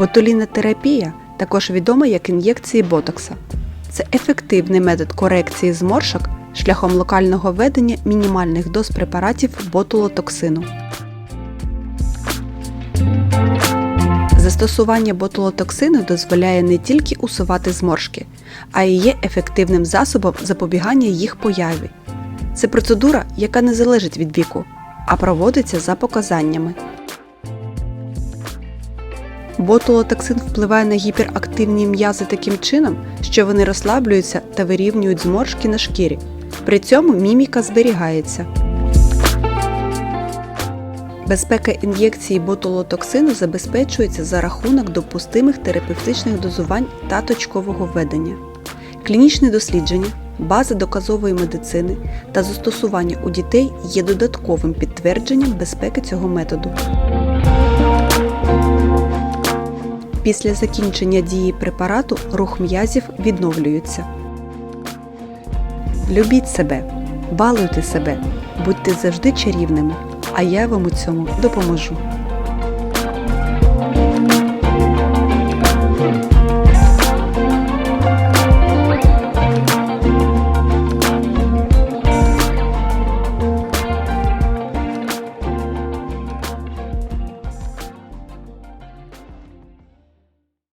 Ботулінотерапія також відома як ін'єкції ботокса. Це ефективний метод корекції зморшок шляхом локального введення мінімальних доз препаратів ботулотоксину. Застосування ботулотоксину дозволяє не тільки усувати зморшки, а й є ефективним засобом запобігання їх появі. Це процедура, яка не залежить від віку, а проводиться за показаннями. Ботулотоксин впливає на гіперактивні м'язи таким чином, що вони розслаблюються та вирівнюють зморшки на шкірі. При цьому міміка зберігається. Безпека ін'єкції ботулотоксину забезпечується за рахунок допустимих терапевтичних дозувань та точкового введення. Клінічне дослідження, бази доказової медицини та застосування у дітей є додатковим підтвердженням безпеки цього методу. Після закінчення дії препарату рух м'язів відновлюється. Любіть себе, балуйте себе, будьте завжди чарівними, а я вам у цьому допоможу.